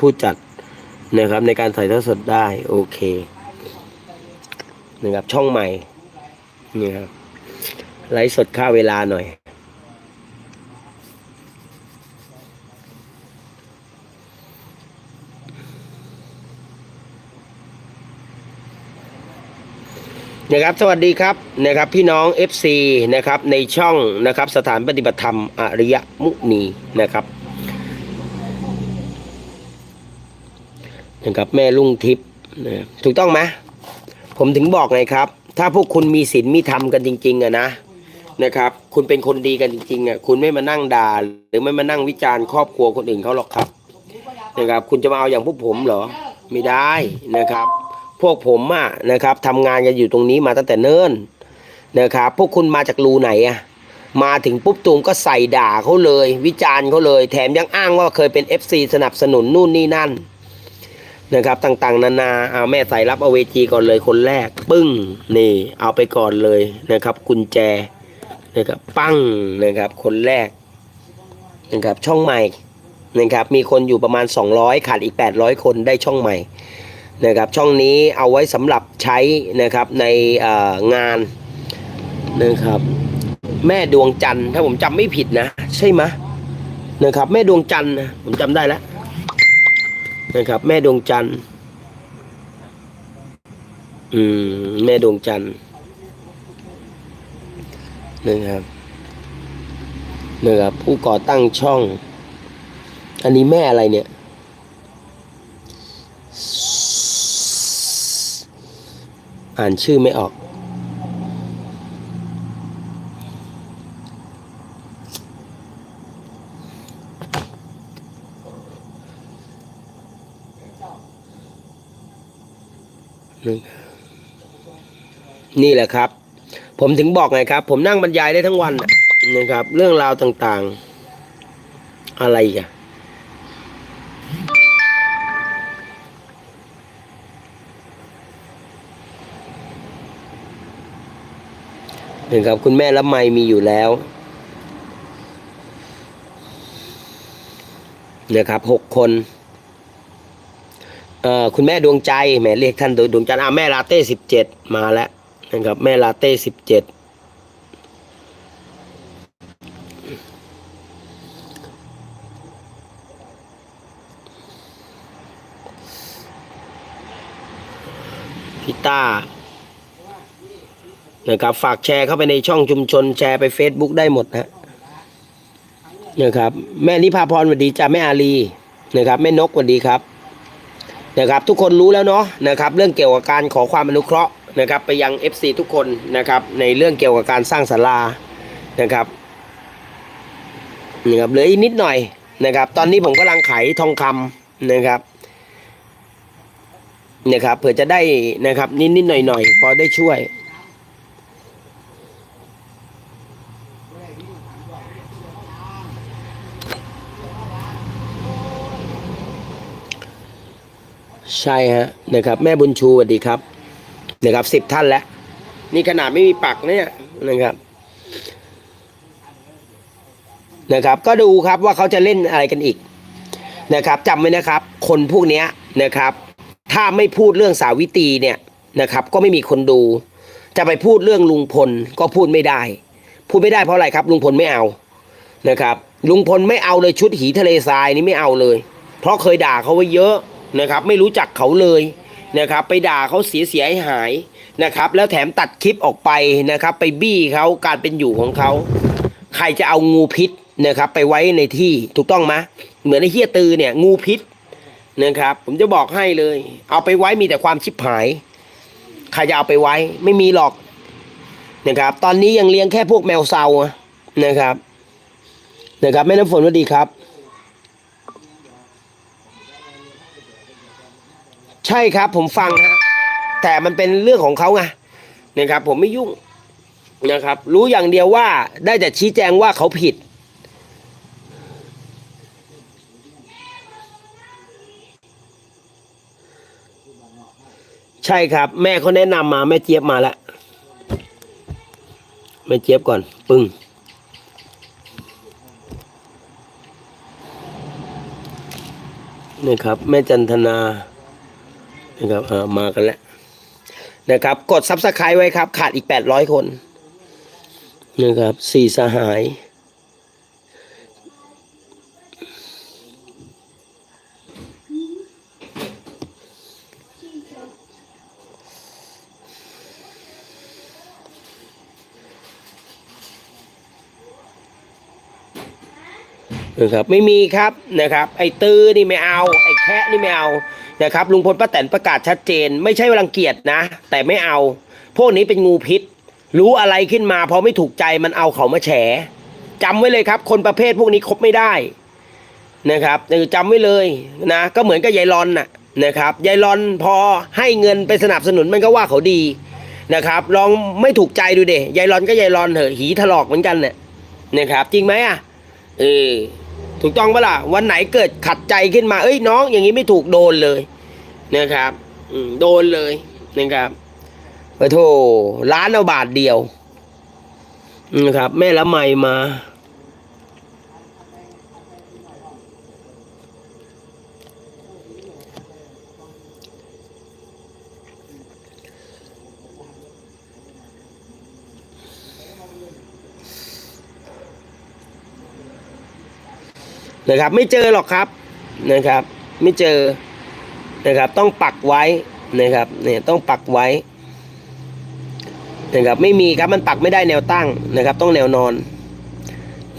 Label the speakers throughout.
Speaker 1: ผู้จัดนะครับในการถ่ายทอดสดได้โอเคนะครับช่องใหม่นี่ครับไลฟ์สดค่าเวลาหน่อย นะครับสวัสดีครับนะครับพี่น้อง FC นะครับในช่องนะครับสถานปฏิบัติธรรมอริยมุนีนะครับ นะครับแม่ลุงทิพย์นะถูกต้องไหมผมถึงบอกไงครับ ถ้าพวกคุณมีศีลมีธรรมกันจริง ๆอะนะนะครับ คุณเป็นคนดีกันจริงๆอะคุณไม่มานั่งด่าหรือไม่มานั่งวิจารณ์ครอบครัวคนอื่นเขาหรอกครับนะครับ คุณจะมาเอาอย่างพวกผมเหรอไม่ได้นะครับ พวกผมอะนะครับทำงานกันอยู่ตรงนี้มาตั้งแต่เนิ่นนะครับ พวกคุณมาจากรูไหนอะมาถึงปุ๊บตูมก็ใส่ด่าเขาเลย วิจารณ์เขาเลย แถมยังอ้างว่าเคยเป็น FC สนับสนุนนู่นนี่นั่น นะครับ ต่างๆ นานาเอาแม่ใส่รับเอาเวจีก่อนเลยคนแรก ปึ้งนี่ เอาไปก่อนเลยนะครับ กุญแจนะครับปั้งนะครับ คนแรกนะครับ ช่องใหม่นะครับ มีคนอยู่ประมาณ 200 ขาดอีก 800 คนได้ช่องใหม่นะครับช่องนี้เอาไว้สำหรับใช้นะครับในงานนะครับ แม่ดวงจันทร์ถ้าผมจำไม่ผิดนะ ใช่ไหมนะครับ แม่ดวงจันทร์ผมจำได้แล้ว นะครับ แม่ดวงจันทร์อืม แม่ดวงจันทร์นะครับนะครับผู้ก่อตั้งช่อง อันนี้แม่อะไรเนี่ย อ่านชื่อไม่ออก นี่แหละครับ ผมถึงบอกไงครับ ผมนั่งบรรยายได้ทั้งวันนะครับ เรื่องราวต่างๆ อะไรอีกันนะครับคุณแม่ละไมมีอยู่แล้วนะครับหกคน คุณแม่ดวงใจแหมเรียกท่านดวงจันทร์อะแม่ลาเต้สิบเจ็ดมาแล้วนะครับแม่ลาเต้สิบเจ็ดพี่ต้านะครับฝากแชร์เข้าไปในช่องชุมชนแชร์ไป Facebook ได้หมดนะนะครับ แม่นิพาพรสวัสดีจ้าแม่อาลีนะครับแม่นกสวัสดีครับ นะครับทุกคนรู้แล้วเนาะนะครับเรื่องเกี่ยวกับการขอความอนุเคราะห์นะครับไปยัง FC ทุกคนนะครับในเรื่องเกี่ยวกับการสร้างศาลานะครับนะครับเหลืออีกนิดหน่อยนะครับ ตอนนี้ผมกำลังไขทองคำนะครับนะครับเผื่อจะได้นะครับนิดนิดหน่อยหน่อยพอได้ช่วย ใช่ฮะนะครับแม่บุญชูสวัสดีครับนะครับสิบท่านแล้ว นี่ขนาดไม่มีปักเนี่ยนะครับ นะครับ ก็ดูครับว่าเขาจะเล่นอะไรกันอีกนะครับจำไว้นะครับ คนพวกเนี้ยนะครับ ถ้าไม่พูดเรื่องสาวิตรีเนี่ยนะครับ ก็ไม่มีคนดู จะไปพูดเรื่องลุงพลก็พูดไม่ได้ พูดไม่ได้เพราะอะไรครับ ลุงพลไม่เอานะครับ ลุงพลไม่เอาเลยชุดหีทะเลทรายนี่ไม่เอาเลย เพราะเคยด่าเขาไว้เยอะ นะครับ ไม่รู้จักเขาเลยนะครับ ไปด่าเขาเสียเสียหายหายนะครับ แล้วแถมตัดคลิปออกไปนะครับ ไปบี้เขาการเป็นอยู่ของเขาใครจะเอางูพิษนะครับ ไปไว้ในที่ถูกต้องไหมเหมือนไอ้เฮียตือเนี่ยงูพิษนะครับ ผมจะบอกให้เลย เอาไปไว้มีแต่ความชิบหายใครจะเอาไปไว้ไม่มีหรอกนะครับ ตอนนี้ยังเลี้ยงแค่พวกแมวเซาะนะครับนะครับแม่น้ำฝนสวัสดีครับ ใช่ครับผมฟังฮะแต่มันเป็นเรื่องของเขาไงนะครับ ผมไม่ยุ่งนะครับ รู้อย่างเดียวว่าได้แต่ชี้แจงว่าเขาผิด ใช่ครับ แม่เขาแนะนำมาแม่เจี๊ยบมาแล้วแม่เจี๊ยบก่อน ปึ้งนนะครับ แม่จันทนา นะครับมากันแล้วนะครับ กดซับสไครต์ไว้ครับ ขาดอีกแปดร้อยคนนะครับสี่สหาย นะครับไม่มีครับนะครับไอ้ตื้อนี่ไม่เอาไอ้แคะนี่ไม่เอานะครับลุงพลป้าแตนประกาศชัดเจน ไม่ใช่ว่ารังเกียจนะ แต่ไม่เอา พวกนี้เป็นงูพิษ รู้อะไรขึ้นมาพอไม่ถูกใจมันเอาเขามาแฉจำไว้เลยครับ คนประเภทพวกนี้คบไม่ได้นะครับเออจำไว้เลยนะก็เหมือนกับยายรอนน่ะนะครับยายรอนพอให้เงินไปสนับสนุนมันก็ว่าเขาดีนะครับลองไม่ถูกใจดูเดยยายรอนก็ยายรอนเถอะหีถลอกเหมือนกันเนี่ยนะครับจริงไหมอะ เออถูกต้องปะล่ะวันไหนเกิดขัดใจขึ้นมา เอ้ยน้อง อย่างนี้ไม่ถูกโดนเลยนะครับโดนเลยนะครับโอ้โถร้านเอาบาทเดียวนะครับ แม่ละไมมา นะครับ ไม่เจอหรอกครับนะครับ ไม่เจอนะครับ ต้องปักไว้นะครับเนี่ยต้องปักไว้นะครับไม่มีครับมันปักไม่ได้แนวตั้งนะครับ ต้องแนวนอน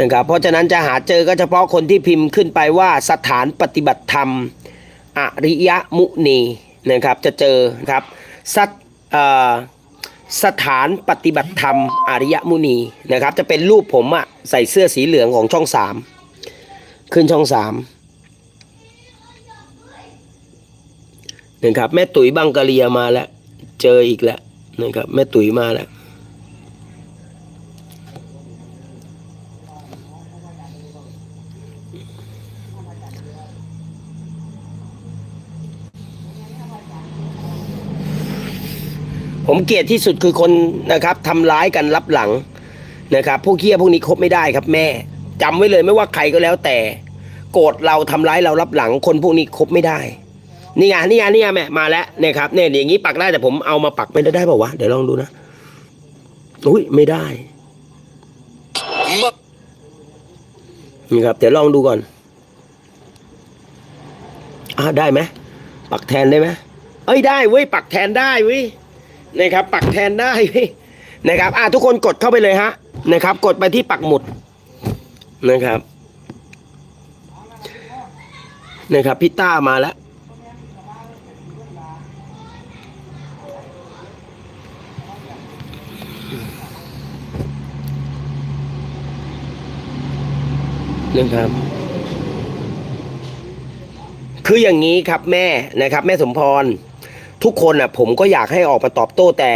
Speaker 1: นะครับเพราะฉะนั้นจะหาเจอก็เฉพาะคนที่พิมพ์ขึ้นไปว่าสถานปฏิบัติธรรม อริยมุนีนะครับจะเจอครับสัตสถานปฏิบัติธรรม อริยมุนีนะครับ จะเป็นรูปผมอะใส่เสื้อสีเหลืองของช่องสาม ขึ้นช่องสามนะครับแม่ตุ๋ยบังกะเลียมาแล้ว เจออีกแล้วนะครับแม่ตุ๋ยมาแล้วผมเกลียดที่สุดคือคนนะครับทำร้ายกันรับหลังนะครับพวกเคี้ยพวกนี้คบไม่ได้ครับแม่ จำไว้เลยไม่ว่าใครก็แล้วแต่ โกรธเราทำร้ายเรารับหลังคนพวกนี้คบไม่ได้ นี่ไงนี่ไงนี่ไงแม่มาแล้วเนี่ยครับเนี่ยอย่างนี้ปักได้แต่ผมเอามาปักไม่ได้ได้เปล่าวะเดี๋ยวลองดูนะอุ้ยไม่ได้นี่ครับเดี๋ยวลองดูก่อนอ่าได้ไหมปักแทนได้ไหมเอ้ยได้เว้ยปักแทนได้เว้ยนะครับ ปักแทนได้เว้ยนะครับอ่าทุกคนกดเข้าไปเลยฮะนะครับ กดไปที่ปักหมุด นะครับนะครับพี่ต้ามาแล้วนะครับคืออย่างนี้ครับแม่นะครับ แม่สมพร ทุกคนอะ ผมก็อยากให้ออกมาตอบโต้แต่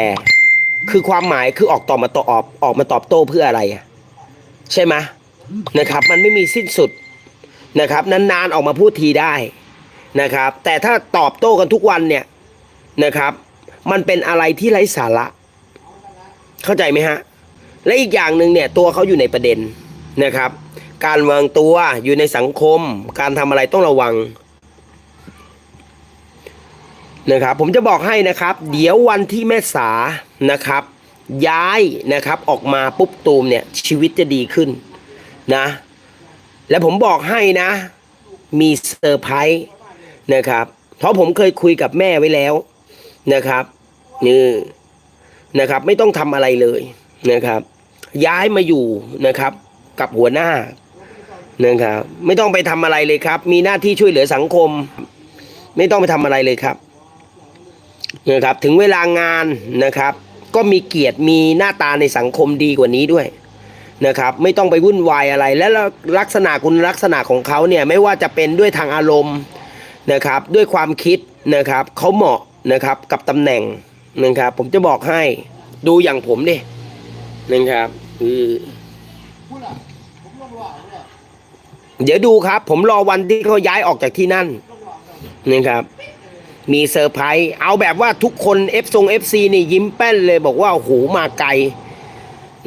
Speaker 1: คือความหมายคือออกตอบมาตอบออกออกมาตอบโต้เพื่ออะไรอะใช่ไหม นะครับ มันไม่มีสิ้นสุดนะครับ นานๆออกมาพูดทีได้นะครับ แต่ถ้าตอบโต้กันทุกวันเนี่ยนะครับ มันเป็นอะไรที่ไร้สาระ เข้าใจไหมฮะ และอีกอย่างหนึ่งเนี่ยตัวเขาอยู่ในประเด็นนะครับ การวางตัวอยู่ในสังคม การทำอะไรต้องระวังนะครับผมจะบอกให้นะครับ เดี๋ยววันที่แม่สานะครับ ย้ายนะครับออกมาปุ๊บตูมเนี่ยชีวิตจะดีขึ้น นะ และผมบอกให้นะ มีเซอร์ไพรส์นะครับ เพราะผมเคยคุยกับแม่ไว้แล้วนะครับนี่นะครับ ไม่ต้องทำอะไรเลยนะครับ ย้ายมาอยู่นะครับ กับหัวหน้านะครับ ไม่ต้องไปทำอะไรเลยครับ มีหน้าที่ช่วยเหลือสังคม ไม่ต้องไปทำอะไรเลยครับนะครับ ถึงเวลางานนะครับ ก็มีเกียรติมีหน้าตาในสังคมดีกว่านี้ด้วย นะครับไม่ต้องไปวุ่นวายอะไร และลักษณะคุณลักษณะของเขาเนี่ยไม่ว่าจะเป็นด้วยทางอารมณ์นะครับด้วยความคิดนะครับเขาเหมาะนะครับกับตำแหน่งนะครับผมจะบอกให้ดูอย่างผมดินะครับคือเดี๋ยวดูครับ ผมรอวันที่เขาย้ายออกจากที่นั่นนะครับมีเซอร์ไพรส์เอาแบบว่าทุกคนเอฟทรงเอฟซีนี่ยิ้มแป้นเลยบอกว่าโอ้โหมาไกล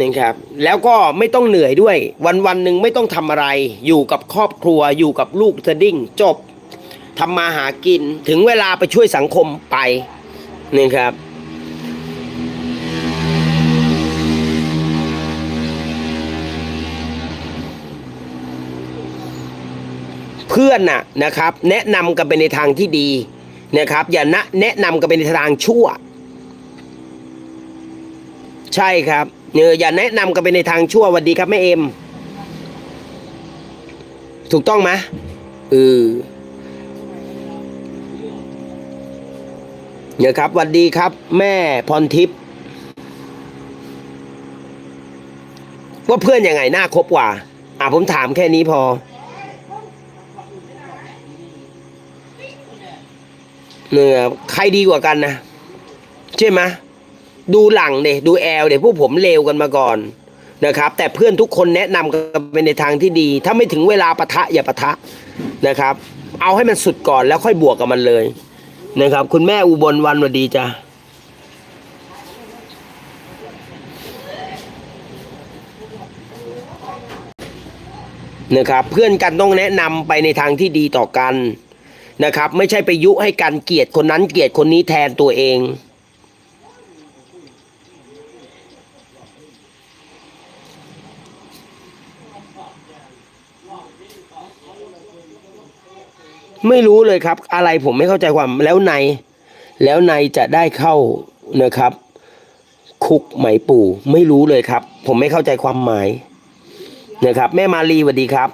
Speaker 1: นะครับแล้วก็ไม่ต้องเหนื่อยด้วย วันวันหนึ่งไม่ต้องทำอะไร อยู่กับครอบครัวอยู่กับลูกสดิ้งจบทำมาหากินถึงเวลาไปช่วยสังคมไปนี่ครับ เพื่อนน่ะนะครับ แนะนำกันไปในทางที่ดีนะครับ อย่านะแนะนำกันไปในทางชั่ว ใช่ครับเนออย่าแนะนำกันไปในทางชั่ววัสดีครับแม่เอ็ม ถูกต้องไหมเออเนี่ยครับวัสดีครับ แม่พรทิพย์ว่าเพื่อนยังไงน่าคบกว่า อะผมถามแค่นี้พอ เนี่ยใครดีกว่ากันนะ ใช่ไหม ดูหลังเดดูแอลเดพวกผมเลวกันมาก่อนนะครับ แต่เพื่อนทุกคนแนะนำกันไปในทางที่ดี ถ้าไม่ถึงเวลาปะทะอย่าปะทะนะครับ เอาให้มันสุดก่อนแล้วค่อยบวกกับมันเลยนะครับ คุณแม่อุบลวันสวัสดีจ้ะนะครับเพื่อนกันต้องแนะนำไปในทางที่ดีต่อกันนะครับ ไม่ใช่ไปยุให้กันเกลียดคนนั้นเกลียดคนนี้แทนตัวเอง ไม่รู้เลยครับ อะไรผมไม่เข้าใจความแล้วในแล้วในจะได้เข้านะครับ คุกไหมปู่ ไม่รู้เลยครับ ผมไม่เข้าใจความหมายนะครับ แม่มาลีสวัสดีครับ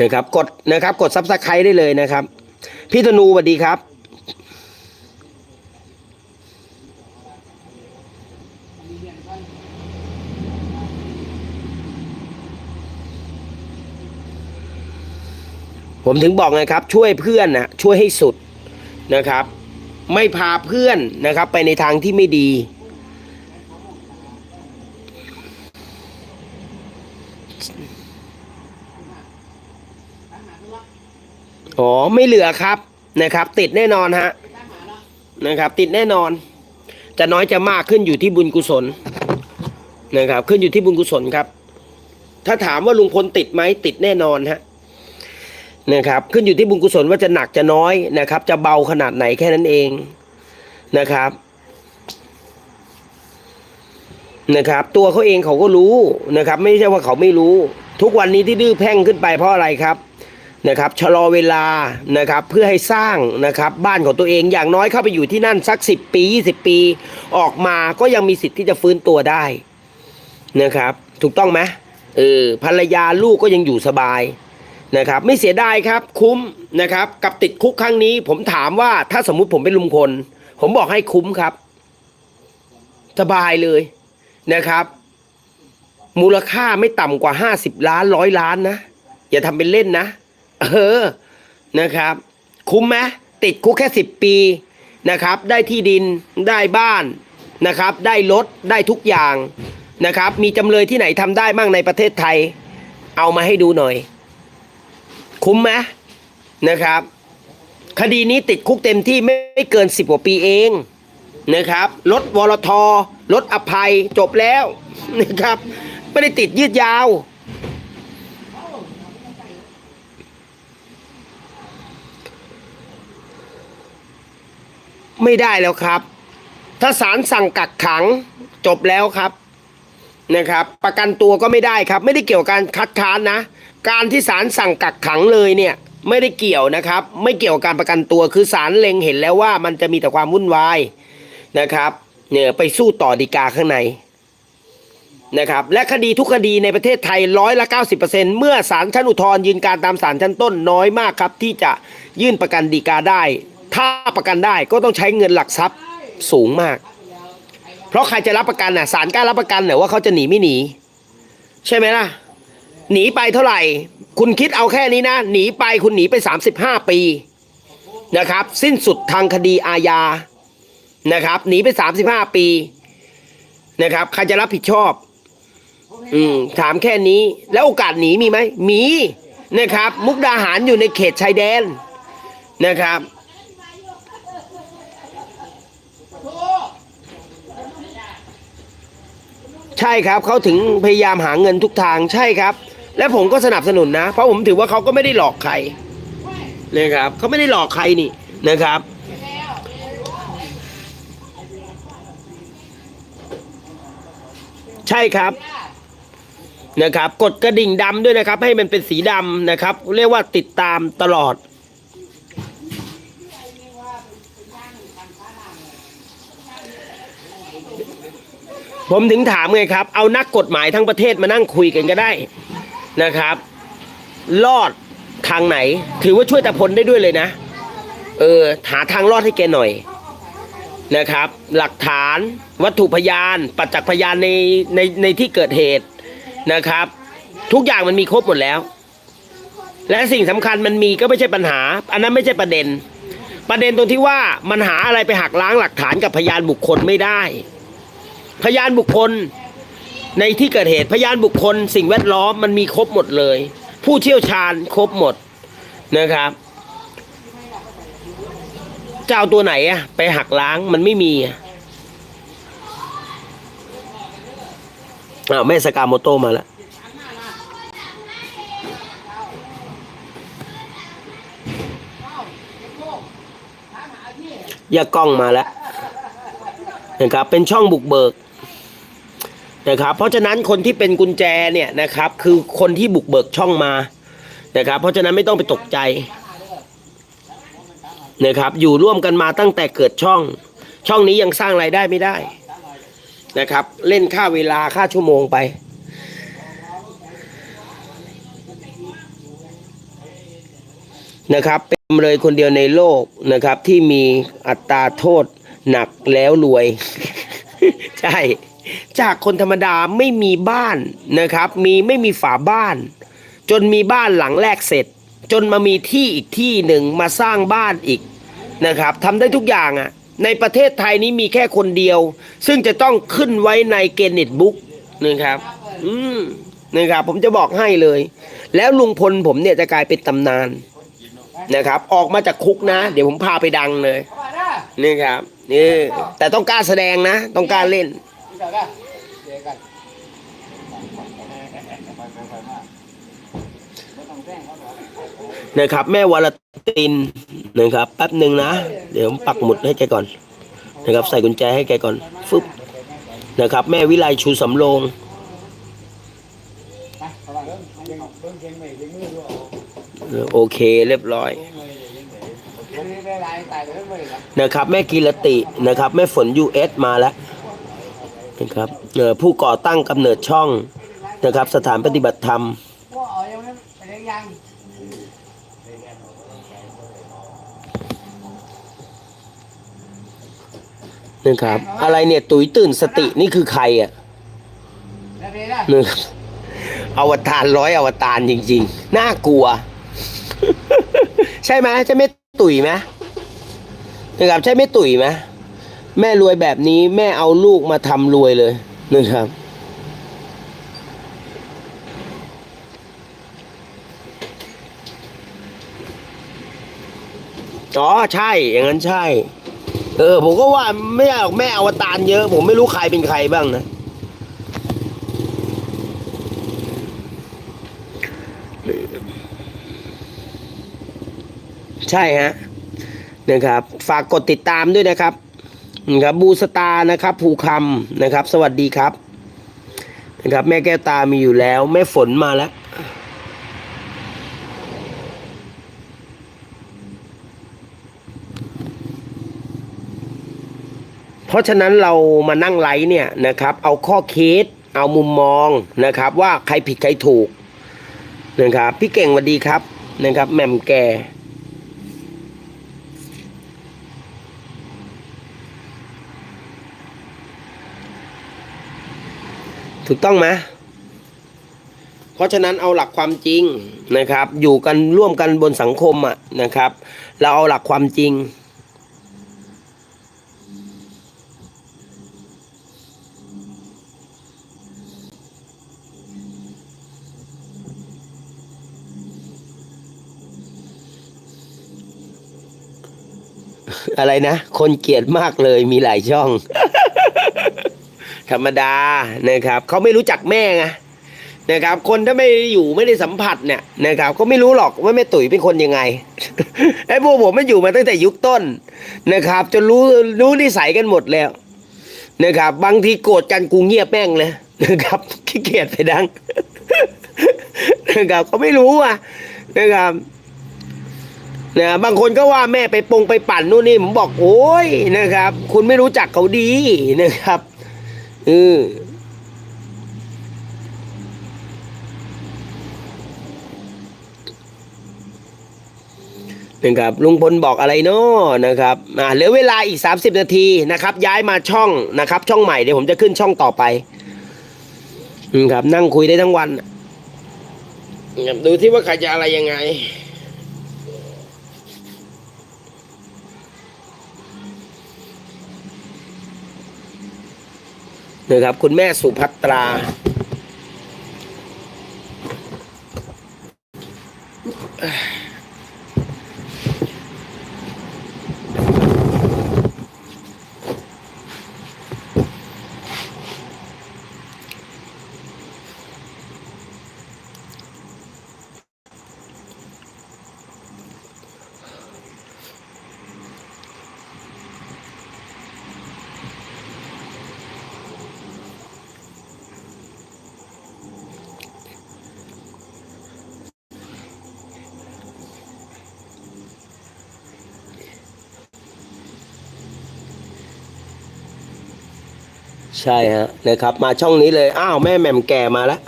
Speaker 1: นะครับ กดนะครับ กดซับสไครต์ได้เลยนะครับ พี่ธนูสวัสดีครับ ผมถึงบอกไงครับ ช่วยเพื่อนนะช่วยให้สุดนะครับ ไม่พาเพื่อนนะครับ ไปในทางที่ไม่ดี อ๋อไม่เหลือครับนะครับ ติดแน่นอนฮะนะครับ ติดแน่นอน จะน้อยจะมากขึ้นอยู่ที่บุญกุศลนะครับ ขึ้นอยู่ที่บุญกุศลครับ ถ้าถามว่าลุงพลติดไหมติดแน่นอนฮะนะครับขึ้นอยู่ที่บุญกุศลว่าจะหนักจะน้อยนะครับ จะเบาขนาดไหนแค่นั้นเองนะครับนะครับ ตัวเขาเองเขาก็รู้นะครับ ไม่ใช่ว่าเขาไม่รู้ ทุกวันนี้ที่ดื้อแพ่งขึ้นไปเพราะอะไรครับ นะครับชะลอเวลานะครับเพื่อให้สร้างนะครับบ้านของตัวเองอย่างน้อยเข้าไปอยู่ที่นั่นสักสิบปียี่สิบปี ออกมาก็ยังมีสิทธิ์ที่จะฟื้นตัวได้นะครับถูกต้องไหมเออภรรยาลูกก็ยังอยู่สบายนะครับไม่เสียดายครับคุ้มนะครับกับติดคุกครั้งนี้ ผมถามว่าถ้าสมมุติผมเป็นลุงพลผมบอกให้คุ้มครับ สบายเลยนะครับ มูลค่าไม่ต่ำกว่าห้าสิบล้านร้อยล้านนะ อย่าทำเป็นเล่นนะ เออนะครับ คุ้มไหมติดคุกแค่สิบปีนะครับ ได้ที่ดินได้บ้านนะครับ ได้รถได้ทุกอย่างนะครับ มีจำเลยที่ไหนทำได้มั่งในประเทศไทย เอามาให้ดูหน่อย คุ้มไหมนะครับ คดีนี้ติดคุกเต็มที่ไม่ไมเกินสิบกว่าปีเองนะครับรถวรทรถอภัยจบแล้วนะครับ ไม่ได้ติดยืดยาว ไม่ได้แล้วครับ ถ้าศาลสั่งกักขังจบแล้วครับนะครับ ประกันตัวก็ไม่ได้ครับ ไม่ได้เกี่ยวกับการคัดค้านนะ การที่ศาลสั่งกักขังเลยเนี่ยไม่ได้เกี่ยวนะครับ ไม่เกี่ยวกับการประกันตัวคือศาลเล็งเห็นแล้วว่ามันจะมีแต่ความวุ่นวายนะครับเนี่ยไปสู้ต่อดีกาข้างในนะครับและคดีทุกคดีในประเทศไทยร้อยละ 90%เมื่อศาลชั้นอุทธรณ์ยืนการตามศาลชั้นต้นน้อยมากครับ ที่จะยื่นประกันดีกาได้ ถ้าประกันได้ก็ต้องใช้เงินหลักทรัพย์สูงมาก เพราะใครจะรับประกันน่ะศาลกล้ารับประกันเหรอว่าเขาจะหนีไม่หนี ใช่ไหมล่ะ หนีไปเท่าไหร่ คุณคิดเอาแค่นี้นะ หนีไปคุณหนีไป 35 ปีนะครับ สิ้นสุดทางคดีอาญานะครับ หนีไป 35 ปีนะครับ ใครจะรับผิดชอบ อืมถามแค่นี้ แล้วโอกาสหนีมีไหมมีนะครับ มุกดาหารอยู่ในเขตชายแดนนะครับ ใช่ครับเขาถึงพยายามหาเงินทุกทางใช่ครับ และผมก็สนับสนุนนะ เพราะผมถือว่าเขาก็ไม่ได้หลอกใครนะครับเขาไม่ได้หลอกใครนี่นะครับ ใช่ครับนะครับ กดกระดิ่งดำด้วยนะครับ ให้มันเป็นสีดำนะครับ เรียกว่าติดตามตลอด ผมถึงถามไงครับ เอานักกฎหมายทั้งประเทศมานั่งคุยกันก็ได้นะครับ รอดทางไหน ถือว่าช่วยตะพลได้ด้วยเลยนะ เออหาทางรอดให้แกหน่อยนะครับ หลักฐานวัตถุพยาน ปัจจักษ์พยานในในในที่เกิดเหตุนะครับ ทุกอย่างมันมีครบหมดแล้ว และสิ่งสำคัญมันมีก็ไม่ใช่ปัญหา อันนั้นไม่ใช่ประเด็น ประเด็นตรงที่ว่ามันหาอะไรไปหักล้างหลักฐานกับพยานบุคคลไม่ได้ พยานบุคคลในที่เกิดเหตุพยานบุคคล สิ่งแวดล้อมมันมีครบหมดเลย ผู้เชี่ยวชาญครบหมดนะครับจะเอาตัวไหนอะไปหักล้างมันไม่มีอะอ้าวแม่สกาโมโตมาแล้วยากล้องมาแล้วนะครับเป็นช่องบุกเบิก นะครับเพราะฉะนั้นคนที่เป็นกุญแจเนี่ยนะครับคือคนที่บุกเบิกช่องมานะครับเพราะฉะนั้นไม่ต้องไปตกใจนะครับอยู่ร่วมกันมาตั้งแต่เกิดช่อง ช่องนี้ยังสร้างรายได้ไม่ได้นะครับ เล่นค่าเวลาค่าชั่วโมงไปนะครับเป็นเลยคนเดียวในโลกนะครับที่มีอัตราโทษหนักแล้วรวย ใช่ จากคนธรรมดาไม่มีบ้านนะครับ มีไม่มีฝาบ้าน จนมีบ้านหลังแรกเสร็จ จนมามีที่อีกที่หนึ่งมาสร้างบ้านอีกนะครับทำได้ทุกอย่างอะ่ะในประเทศไทยนี้มีแค่คนเดียว ซึ่งจะต้องขึ้นไว้ในเกนเน็ตบุ๊กนะครับ อืมนะครับผมจะบอกให้เลย แล้วลุงพลผมเนี่ยจะกลายเป็นตำนานนะครับ ออกมาจากคุกนะ เดี๋ยวผมพาไปดังเลยนี่ครับนี่แต่ต้องกล้าแสดงนะ ต้องกล้าเล่น นะครับ แม่วรตินนะครับแป๊บหนึ่งนะ เดี๋ยวผมปักหมุดให้แกก่อน นะครับ ใส่กุญแจให้แกก่อนฟึบนะครับ แม่วิไลชูสำโรงโอเคเรียบร้อย นะครับ แม่กีรตินะครับ แม่ฝนยูเอสมาแล้ว นะครับเออผู้ก่อตั้งกำเนิดช่องนะครับ สถานปฏิบัติธรรม
Speaker 2: เอายังไม่ไปเลี้ยงยัง
Speaker 1: นะครับ อะไรเนี่ยตุ๋ยตื่นสตินี่คือใครอะ
Speaker 2: แล้วพี่ล่ะ
Speaker 1: นะอวตารร้อยอวตารจริง ๆ น่ากลัว ใช่ไหมใช่ไหมตุ๋ยไหมนะครับใช่ไหมตุ๋ยไหม แม่รวยแบบนี้แม่เอาลูกมาทำรวยเลยนะครับ อ๋อใช่อย่างนั้นใช่ เออ ผมก็ว่าไม่อยากแม่อวตารเยอะ ผมไม่รู้ใครเป็นใครบ้างนะใช่ฮะนะครับ ฝากกดติดตามด้วยนะครับ นะครับบูสตานะครับภูคำนะครับ สวัสดีครับนะครับ แม่แก้วตามีอยู่แล้ว แม่ฝนมาแล้วเพราะฉะนั้นเรามานั่งไลฟ์เนี่ยนะครับ เอาข้อคิดเอามุมมองนะครับ ว่าใครผิดใครถูกนะครับ พี่เก่งสวัสดีครับนะครับแหม่มแก่ ถูกต้องไหมเพราะฉะนั้นเอาหลักความจริงนะครับ อยู่กันร่วมกันบนสังคมอะนะครับ เราเอาหลักความจริงอะไรนะ คนเกลียดมากเลยมีหลายช่อง ธรรมดานะครับเขาไม่รู้จักแม่ไงนะครับ คนถ้าไม่อยู่ไม่ได้สัมผัสเนี่ยนะครับก็ไม่รู้หรอกว่าแม่ตุ๋ยเป็นคนยังไงไอ้พวกผมไมันอยู่มาตั้งแต่ยุคต้นนะครับจนรู้รู้นิสัยกันหมดแล้วนะครับ บางทีโกรธกันกูเงียบแม่งเลยนะครับขี้เกียจไปดังนะครับเขาไม่รู้อะนะครับนะบางคนก็ว่าแม่ไปปงไปปั่นนู่นนี่ผมบอกโอ้ยนะครับ คุณไม่รู้จักเขาดีนะครับ เออนะครับลุงพลบอกอะไรเนาะนะครับอ่าเหลือเวลาอีก 30 นาทีนะครับ ย้ายมาช่องนะครับ ช่องใหม่เดี๋ยวผมจะขึ้นช่องต่อไปอืมครับนั่งคุยได้ทั้งวัน ดูที่ว่าใครจะอะไรยังไง นะครับ คุณแม่สุภัตรา ใช่ฮะนะครับ มาช่องนี้เลย อ้าวแม่แหม่มแก่มาแล้ว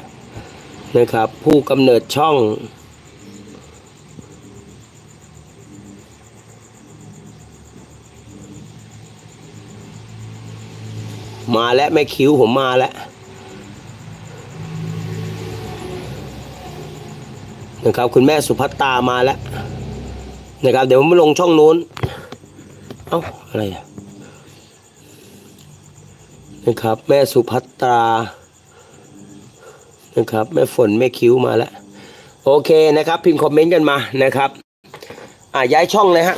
Speaker 1: นะครับ ผู้กำเนิดช่อง มาแล้วแม่คิ้วผมมาแล้วนะครับคุณแม่สุภัตตามาแล้วนะครับ เดี๋ยวผมลงช่องนู้น เอ้า อะไรอะ นะครับ แม่สุภัตรานะครับแม่ฝนแม่คิ้วมาแล้ว โอเคนะครับ พิมพ์คอมเมนต์กันมานะครับ อ่าย้ายช่องเลยฮะ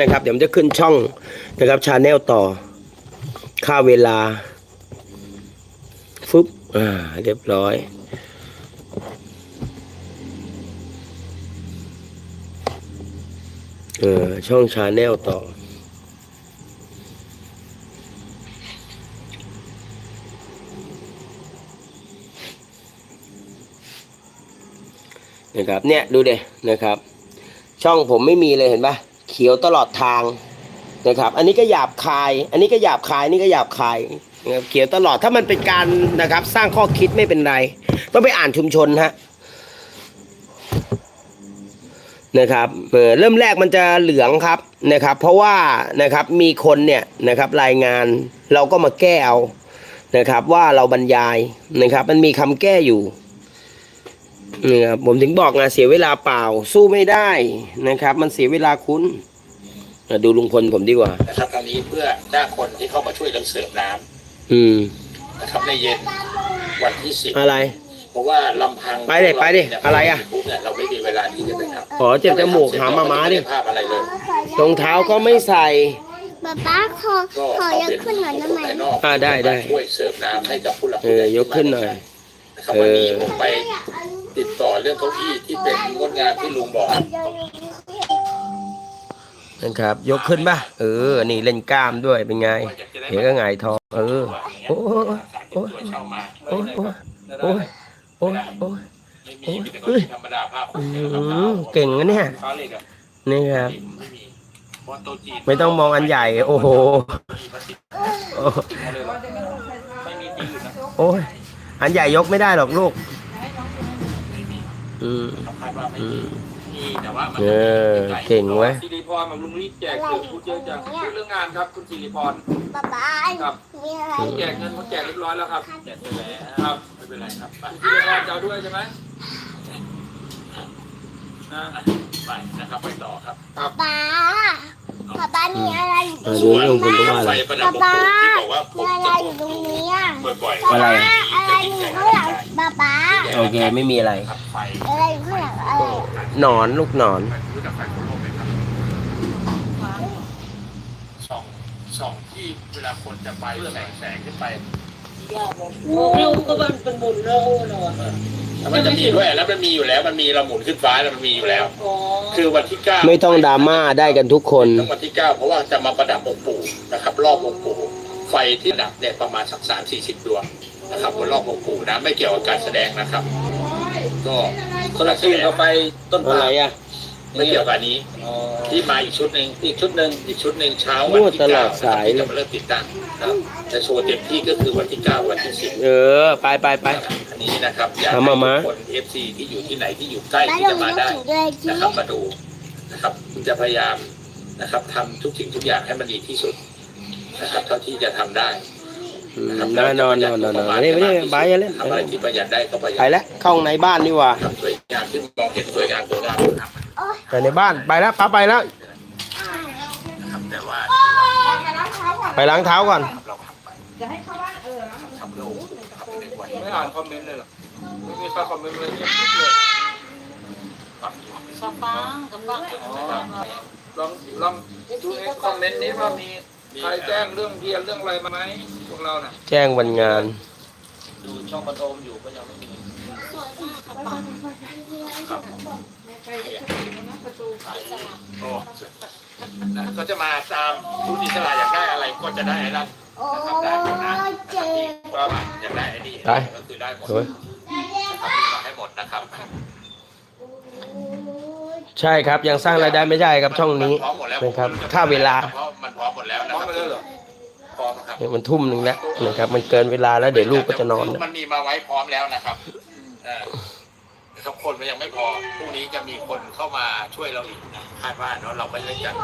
Speaker 1: นะครับ เดี๋ยวผมจะขึ้นช่องนะครับชาแนลต่อ ค่าเวลาฟึบอ่า เรียบร้อยเออช่องชาแนลต่อ นะครับเนี่ยดูเดนะครับ ช่องผมไม่มีเลยเห็นปะเขียวตลอดทางนะครับ อันนี้ก็หยาบคาย อันนี้ก็หยาบคายนี่ก็หยาบคายนะครับเขียวตลอดถ้ามันเป็นการนะครับ สร้างข้อคิดไม่เป็นไร ต้องไปอ่านชุมชนฮะนะครับเออเริ่มแรกมันจะเหลืองครับนะครับ เพราะว่านะครับมีคนเนี่ยนะครับรายงานเราก็มาแก้เอานะครับ ว่าเราบรรยายนะครับ มันมีคำแก้อยู่ นี่ครับผมถึงบอกไงเสียเวลาเปล่า สู้ไม่ได้นะครับ มันเสียเวลาคุณอะดูลุงพลผมดีกว่า
Speaker 3: นะครับครั้งนี้เพื่อจ้างคนที่เข้ามาช่วยกันเสิร์ฟน้ำ
Speaker 1: อืม
Speaker 3: นะครับในเย็นวันที่สิบ
Speaker 1: อะไร
Speaker 3: เพราะว่าลำพัง
Speaker 1: ไปดิไปดิอะไรอะ
Speaker 3: ปุ๊บเนี่ยเราไม่มีเวลาที่จะไปทำ
Speaker 1: ขอเจ็บจมูกหามาม้าดิ
Speaker 3: ไได้ภาพอะไรเลย
Speaker 1: รองเท้าก็ไม่ใส่
Speaker 4: ป๊าป๊าขอ
Speaker 3: ก็
Speaker 4: ขอ
Speaker 3: เอา
Speaker 4: ยก
Speaker 3: เป็น
Speaker 4: ขึ้นหน่อยได้ไหม
Speaker 3: ภายนอก
Speaker 1: อ่าได้ได้
Speaker 3: ช่วยเสิร์ฟน้ำให้กับผู้หลัก
Speaker 1: เอ
Speaker 3: ผู้ให
Speaker 1: อ
Speaker 3: ญ่
Speaker 1: ยกขึ้นหน่อย
Speaker 3: นะครับ
Speaker 1: เออ
Speaker 3: วันนี้ผมไป ติดต่อเรื่องเก้าอี้ที่เป็นงดงานที่ลุงบอก
Speaker 1: นะครับ ยกขึ้นป่ะเออ นี่เล่นกล้ามด้วยเป็นไงเดี๋ยวก็หงายท้องเออ โอ้ยโอ้ย
Speaker 3: ช่วยเช่ามา
Speaker 1: โอ้โอ้โอ้โอ้โอ้ย
Speaker 3: ไม่มีมีแต่เก้าอี้ธรรมดาภาพ
Speaker 1: อืมเก่งนะเนี่ยนี่ครับ
Speaker 3: ไม่ต้
Speaker 1: องมองอันใหญ่ โอ้โหโอ้โอ้ยอันใหญ่ยกไม่ได้หรอกลูก อืม
Speaker 3: คาดว่าไม่
Speaker 1: อื
Speaker 3: มี
Speaker 1: ม
Speaker 3: มีแต่ว่ามัน
Speaker 1: เออเก่งเว้ย
Speaker 3: สิริพรกับลุงรีบแจกเงินพูดเยอะจังพูดเรื่องงานครับคุณสิริพร
Speaker 4: ป๊าป๊า
Speaker 3: ครับ
Speaker 4: มีอะไร
Speaker 3: แจกเงินเขาแจกเรียบร้อยแล้วครับแจกไปแล้วครับไม่เป็นไรครับไปสิริพรจะเอาด้วยใช่ไหมนะไปนะครับไปต่อครับ
Speaker 4: ป๊า ป๊าป๊าป๊ามีอะไรอยู่ตร
Speaker 1: อ่างดู
Speaker 4: นี้
Speaker 1: ลุงพลก็ว่าอะไร
Speaker 3: ไฟประดับ
Speaker 4: ป๊า
Speaker 3: ผม
Speaker 4: ป๊า
Speaker 3: ที่บอกว่าผม
Speaker 4: มีอะไร
Speaker 3: จะ
Speaker 4: อยู่ตรงนี้อะ
Speaker 3: บ่อย
Speaker 1: อะไร
Speaker 4: ป๊าอะไรอยู่ข้างหลังป๊าป๊า
Speaker 1: โอเคไม่มีอะไร
Speaker 3: ๆครับไฟ
Speaker 4: อะไรอยู่ข้างหลังอะไร
Speaker 1: หนอนลูกหนอน
Speaker 3: รู้จักไฟโคโลไหมครับส่องส่องที่เวลาคนจะไปแสงแสงขึ้นไป
Speaker 5: เราก็มันเป็นบุญเราเนาะ
Speaker 3: แล้วมันจะมีด้วยแล้วมันมีอยู่แล้ว มันมีเราหมุนขึ้นฟ้าแล้วมันมีอยู่แล้ว
Speaker 5: อ๋อ
Speaker 3: คือวันที่เก้า
Speaker 1: ไม่ต้องดราม่าได้กันทุกคน
Speaker 3: ต้องวันที่เก้าเพราะว่าจะมาประดับองค์ปู่นะครับ รอบองค์ปู่ไฟที่ดับเนี่ยประมาณสักสามสี่สิบดวงนะครับบนรอบองค์ปู่นะไม่เกี่ยวกับการแสดงนะครับ ก็
Speaker 6: คนละชื่อเขาไปต้น
Speaker 1: อะไร
Speaker 6: ปาล์ม
Speaker 1: อะ
Speaker 3: ไม่เกี่ยวกับอันนี้
Speaker 6: อ๋อ
Speaker 3: ที่มาอีกชุดหนึ่ง
Speaker 6: อีกชุดหนึ่ง
Speaker 3: อีกชุดหนึ่งเช้าวัน
Speaker 1: มั่ว
Speaker 3: ที่
Speaker 1: ตลอ
Speaker 3: เก้า
Speaker 1: ดสาย
Speaker 3: ที่จะมาเริ่มติดตั้งครับจะโชว์เต็มที่ก็คือวันที่เก้าวันที่สิบ
Speaker 1: เออ ไปไปไป
Speaker 3: อันนี้นะครับอยาก
Speaker 1: เอา
Speaker 3: ให้
Speaker 1: มามา
Speaker 3: ทุกคนเอฟซีที่อยู่ที่ไหนที่อยู่ใกล้
Speaker 4: ป้า
Speaker 3: ที่
Speaker 4: ล
Speaker 3: จะ
Speaker 4: ง
Speaker 3: มา
Speaker 4: นึก
Speaker 3: ได้
Speaker 4: ถึงด้วยจี
Speaker 3: นะครับมาดูนะครับจะพยายามนะครับทำทุกสิ่งทุกอย่างให้มันดีที่สุดนะครับเท่าที่จะทำได้
Speaker 1: อืม
Speaker 3: นะครับ
Speaker 1: นอนนอนนอนนอนนอนไม่ได้ไม่ได้ไปอย่าเล่น
Speaker 3: ทำอะไรที่ประหยัดได้ก็ประหยั
Speaker 1: ไป
Speaker 3: ด
Speaker 1: แล้วเข้าห้องในบ้านดีกว่า
Speaker 3: ทำสวยงามที่มองเห็นสวยงามสวยงาม ทำ
Speaker 1: ไปในบ้านไปแล้วป้าไปแล้ว
Speaker 3: นะครับแต่ว่า
Speaker 1: ไปล้างเท้าก่อน
Speaker 3: เราทำไปจะให้เข้าบ้านเออทำเพื่อองค์ทำในวัน
Speaker 6: ไม่อ่านคอมเมนต์เลยเหรอไม่มีใครคอมเมนต์เลยเนี่ยเลย
Speaker 5: ฟังฟังกับฟัง
Speaker 6: ลองลองดูในคอมเมนต์นี้ว่ามีใครแจ้งเรื่องเรียนเรื่องอะไรมาไหมพวกเราน่ะ
Speaker 1: แจ้งวันงาน
Speaker 6: ดูช่องปฐมอยู่ก็ยังไม่มี
Speaker 3: โอ้นะก็จะมาตามผู้อิสระอยากได้อะไรก็จะได้ไอ้นั่น
Speaker 4: โอ้
Speaker 3: นะครับได้หมดนะ
Speaker 4: เจ็บ
Speaker 3: ว่าอยากได้ไอ้นี่
Speaker 1: ไป
Speaker 3: ก็คือได้หมด
Speaker 1: สวย
Speaker 3: นะครับมาให้หมดนะครับ
Speaker 1: ใช่ครับ ยังสร้างรายได้ไม่ได้ครับช่องนี้
Speaker 3: พร้อมหมดแล้ว
Speaker 1: นะครับ ค่าเวลา
Speaker 3: เพราะมันพร้อมหมดแล้วนะ
Speaker 6: พร้อม
Speaker 3: ครับ
Speaker 6: ไปเลยเหรอ
Speaker 3: พร้อมครับ
Speaker 1: เนี่ยมันทุ่มหนึ่งแล้วนะครับ มันเกินเวลาแล้วเดี๋ยวลูกก็จะนอนนะ
Speaker 3: มันมีมาไว้พร้อมแล้วนะครับเออ ทุกคนมันยังไม่พอพรุ่งนี้จะมีคนเข้ามาช่วยเราอีกนะคาดว่าเนาะเราไม่ได้จัด